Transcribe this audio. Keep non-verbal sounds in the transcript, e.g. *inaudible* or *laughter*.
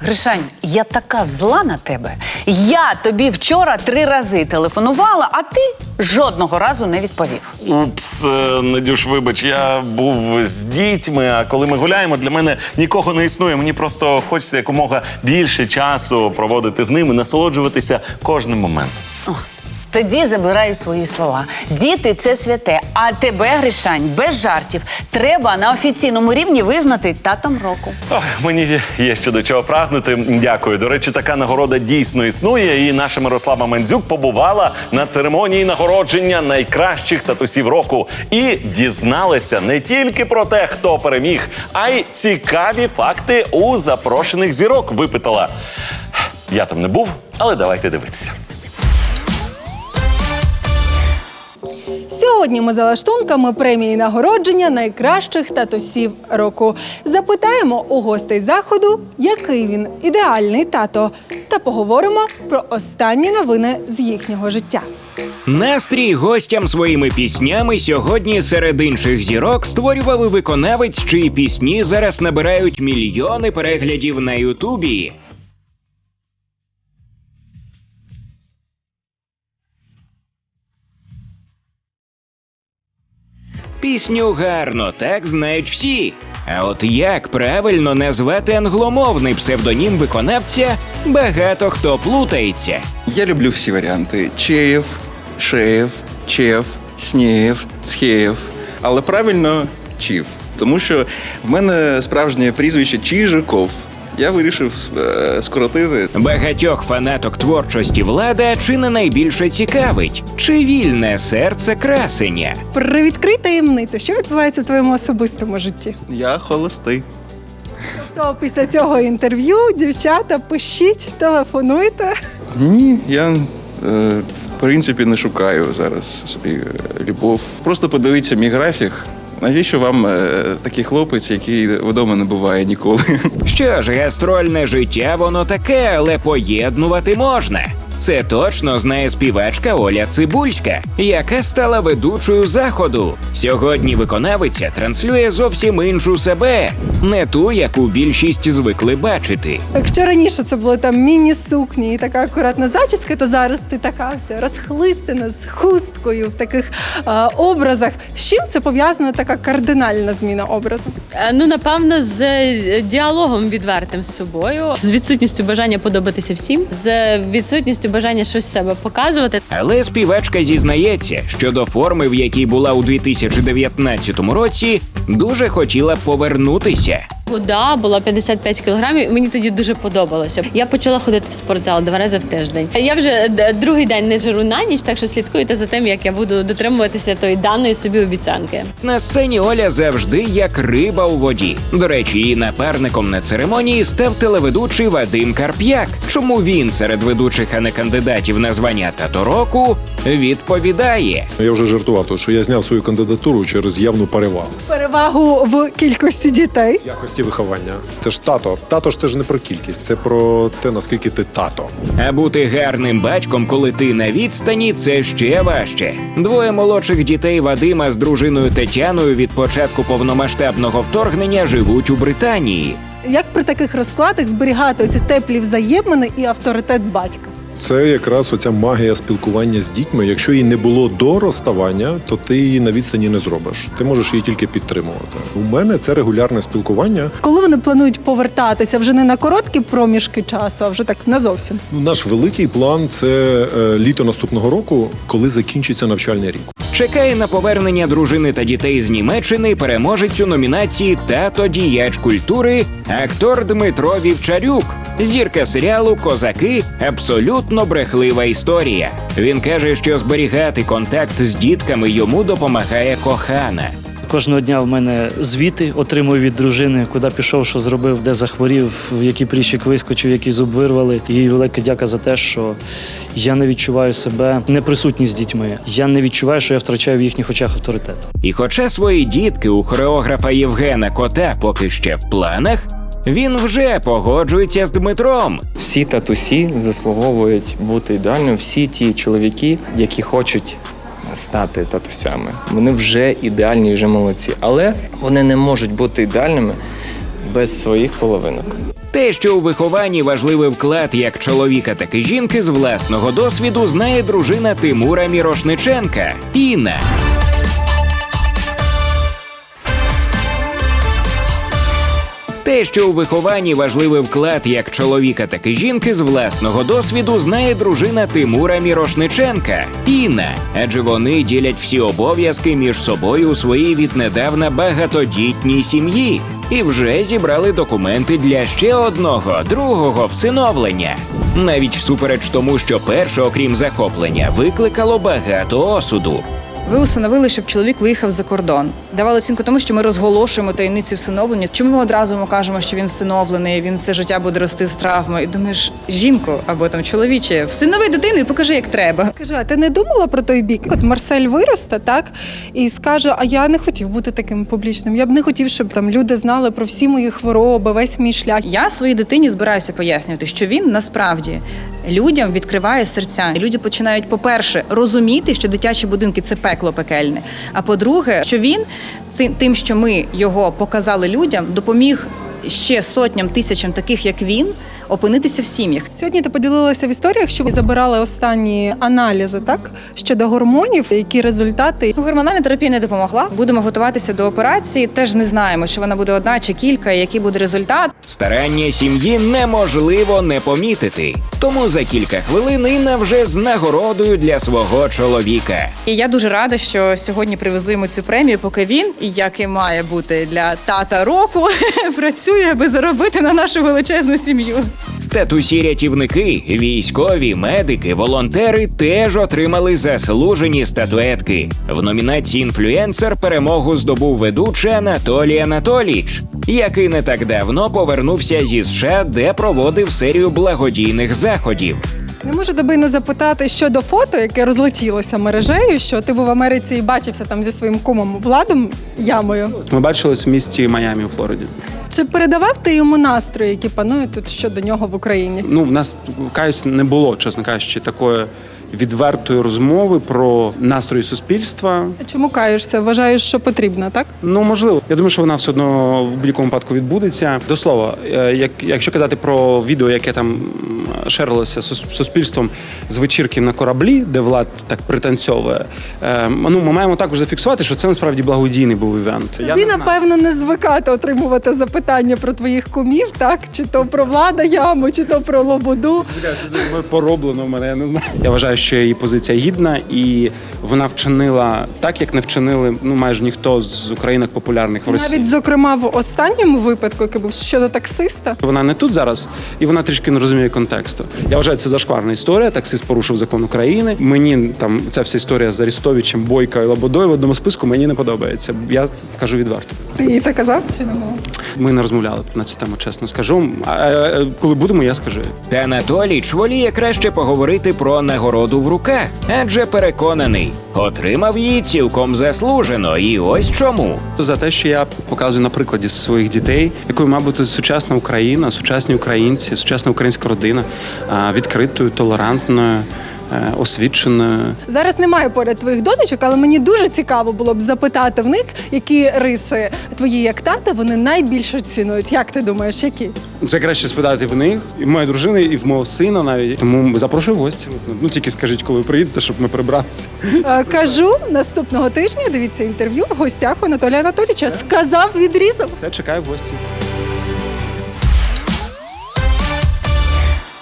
Гришань, я така зла на тебе. Я тобі вчора три рази телефонувала, а ти жодного разу не відповів. Упс, е, Надюш, вибач, я був з дітьми, а коли ми гуляємо, для мене нікого не існує. Мені просто хочеться якомога більше часу проводити з ними, насолоджуватися кожним моментом. О, тоді забираю свої слова. Діти це святе, а тебе, Гришань, без жартів, треба на офіційному рівні визнати татом року. Ох, мені є ще до чого прагнути. Дякую. До речі, така нагорода дійсно існує. І наша Мирослава Мандзюк побувала на церемонії нагородження найкращих татусів року і дізналася не тільки про те, хто переміг, а й цікаві факти у запрошених зірок. Випитала. Я там не був, але давайте дивитися. Сьогодні ми за премії нагородження найкращих татусів року. Запитаємо у гостей заходу, який він ідеальний тато, та поговоримо про останні новини з їхнього життя. Настрій гостям своїми піснями сьогодні серед інших зірок створював і виконавець, чиї пісні зараз набирають мільйони переглядів на Ютубі. Пісню гарно, так знають всі. А от як правильно назвати англомовний псевдонім виконавця, багато хто плутається. Я люблю всі варіанти: Чеєв, Шеєв, Чев, Снєєв, Цхеєв. Але правильно Чів. Тому що в мене справжнє прізвище Чижиков. Я вирішив е, скоротити. Багатьох фанаток творчості влада чи не найбільше цікавить, чи вільне серце красення. Привідкрий таємницю, що відбувається в твоєму особистому житті. Я холостий. Тобто після цього інтерв'ю дівчата пишіть, телефонуйте. Ні, я е, в принципі не шукаю зараз собі е, любов. Просто подивіться мій графік. Навіщо вам е, такий хлопець, який вдома не буває ніколи? Що ж, гастрольне життя воно таке, але поєднувати можна. Це точно знає співачка Оля Цибульська, яка стала ведучою заходу. Сьогодні виконавиця транслює зовсім іншу себе, не ту, яку більшість звикли бачити. Якщо раніше це були там міні-сукні і така акуратна зачіска, то зараз ти така вся розхлистана з хусткою в таких е, образах. З чим це пов'язана така кардинальна зміна образу? Е, Ну, напевно, з е, діалогом відвертим з собою, з відсутністю бажання подобатися всім, з відсутністю бажання щось себе показувати. Але співачка зізнається, що до форми, в якій була у 2019 році, дуже хотіла повернутися. Худа була 55 кілограмів. і Мені тоді дуже подобалося. Я почала ходити в спортзал два рази в тиждень. Я вже другий день не жиру на ніч, так що слідкуйте за тим, як я буду дотримуватися тої даної собі обіцянки. На сцені Оля завжди як риба у воді. До речі, її напарником на церемонії став телеведучий Вадим Карп'як. Чому він серед ведучих, а не кандидатів на звання тато року, відповідає. Я вже жартував, тому що я зняв свою кандидатуру через явну перевагу Перевагу в кількості дітей. якості виховання. Це ж тато. Тато ж це ж не про кількість, це про те, наскільки ти тато. А бути гарним батьком, коли ти на відстані, це ще важче. Двоє молодших дітей Вадима з дружиною Тетяною від початку повномасштабного вторгнення живуть у Британії. Як при таких розкладах зберігати ці теплі взаємини і авторитет батька? Це якраз оця магія спілкування з дітьми. Якщо її не було до розставання, то ти її на відстані не зробиш. Ти можеш її тільки підтримувати. У мене це регулярне спілкування. Коли вони планують повертатися вже не на короткі проміжки часу, а вже так назовсім. Ну, Наш великий план це е, літо наступного року, коли закінчиться навчальний рік. Чекає на повернення дружини та дітей з Німеччини переможець у номінації Тато діяч культури актор Дмитро Вівчарюк. Зірка серіалу Козаки абсолютно брехлива історія. Він каже, що зберігати контакт з дітками йому допомагає кохана. Кожного дня в мене звіти отримую від дружини, куди пішов, що зробив, де захворів, в який пріщик вискочив, який зуб вирвали. Їй велика дяка за те, що я не відчуваю себе неприсутній з дітьми. Я не відчуваю, що я втрачаю в їхніх очах авторитет. І хоча свої дітки у хореографа Євгена Кота поки ще в планах, він вже погоджується з Дмитром. Всі татусі заслуговують бути ідеальними. Всі ті чоловіки, які хочуть стати татусями, вони вже ідеальні, вже молодці. Але вони не можуть бути ідеальними без своїх половинок. Те, що у вихованні важливий вклад як чоловіка, так і жінки з власного досвіду, знає дружина Тимура Мірошниченка Інна. Те, що у вихованні важливий вклад як чоловіка, так і жінки з власного досвіду, знає дружина Тимура Мірошниченка Інна, адже вони ділять всі обов'язки між собою у своїй віднедавна багатодітній сім'ї і вже зібрали документи для ще одного другого всиновлення. Навіть всупереч тому, що перше, окрім захоплення, викликало багато осуду. Ви установили, щоб чоловік виїхав за кордон. Давали оцінку тому, що ми розголошуємо таємницю всиновлення. Чому ми одразу йому кажемо, що він всиновлений, він все життя буде рости з травмою? І думаєш, жінку або там чоловіче, всинови дитину і покажи, як треба. Скажи, а ти не думала про той бік? От Марсель виросте, так і скаже: А я не хотів бути таким публічним. Я б не хотів, щоб там люди знали про всі мої хвороби, весь мій шлях. Я своїй дитині збираюся пояснювати, що він насправді людям відкриває серця. І люди починають, по-перше, розуміти, що дитячі будинки це пекло пекельне. А по-друге, що він цим тим, що ми його показали людям, допоміг ще сотням тисячам таких, як він, опинитися в сім'ях. Сьогодні ти поділилася в історіях, що ви забирали останні аналізи, так щодо гормонів, які результати. Гормональна терапія не допомогла. Будемо готуватися до операції. Теж не знаємо, чи вона буде одна чи кілька, і який буде результат. Старання сім'ї неможливо не помітити. Тому за кілька хвилин Інна вже з нагородою для свого чоловіка. І я дуже рада, що сьогодні привезу йому цю премію, поки він, як і має бути для тата року, *laughs* працює, аби заробити на нашу величезну сім'ю. Татусі рятівники, військові, медики, волонтери теж отримали заслужені статуетки. В номінації інфлюенсер перемогу здобув ведучий Анатолій Анатоліч, який не так давно повернувся зі США, де проводив серію благодійних заходів. Не можу тебе не запитати щодо фото, яке розлетілося мережею, що ти був в Америці і бачився там зі своїм кумом Владом Ямою. Ми бачились в місті Майамі у Флориді. Чи передавав ти йому настрої, які панують тут щодо нього в Україні? Ну, в нас каюсь не було, чесно кажучи, такої відвертої розмови про настрої суспільства. Чому каєшся? Вважаєш, що потрібно, так? Ну можливо, я думаю, що вона все одно в будь-якому випадку відбудеться. До слова, е, як якщо казати про відео, яке там шерилося сус- суспільством з вечірки на кораблі, де влад так пританцьовує, е, ну ми маємо також зафіксувати, що це насправді благодійний був івент. Я Тобі, не напевно, не звикати отримувати запитання про твоїх кумів, так? Чи то про Влада Яму, чи то про Лободу. Пороблено в мене, я не знаю. Я вважаю, що її позиція гідна, і вона вчинила так, як не вчинили ну майже ніхто з українок популярних в Росії. Навіть, зокрема, в останньому випадку, який був щодо таксиста. Вона не тут зараз, і вона трішки не розуміє контексту. Я вважаю, це зашкварна історія. Таксист порушив закон України. Мені там ця вся історія з Арістовичем, Бойка і Лободою в одному списку мені не подобається. Я кажу відверто. Ти їй це казав чи не мов? Ми не розмовляли на цю тему, чесно скажу. А, е, коли будемо, я скажу. Та Анатоліч воліє краще поговорити про нагороду в руках, адже переконаний, отримав її цілком заслужено. І ось чому. За те, що я показую на прикладі своїх дітей, якою має бути сучасна Україна, сучасні українці, сучасна українська родина, відкритою, толерантною, освіченою. Зараз немає поряд твоїх донечок, але мені дуже цікаво було б запитати в них, які риси твої як тата вони найбільше цінують. Як ти думаєш, які? Це краще спитати в них, і в моєї дружини, і в мого сина навіть. Тому запрошую в гості. Ну тільки скажіть, коли приїдете, щоб ми прибралися. Е, Кажу наступного тижня. Дивіться інтерв'ю в гостях у Анатолія Анатолійовича. Сказав, відрізав. Все, чекаю в гості.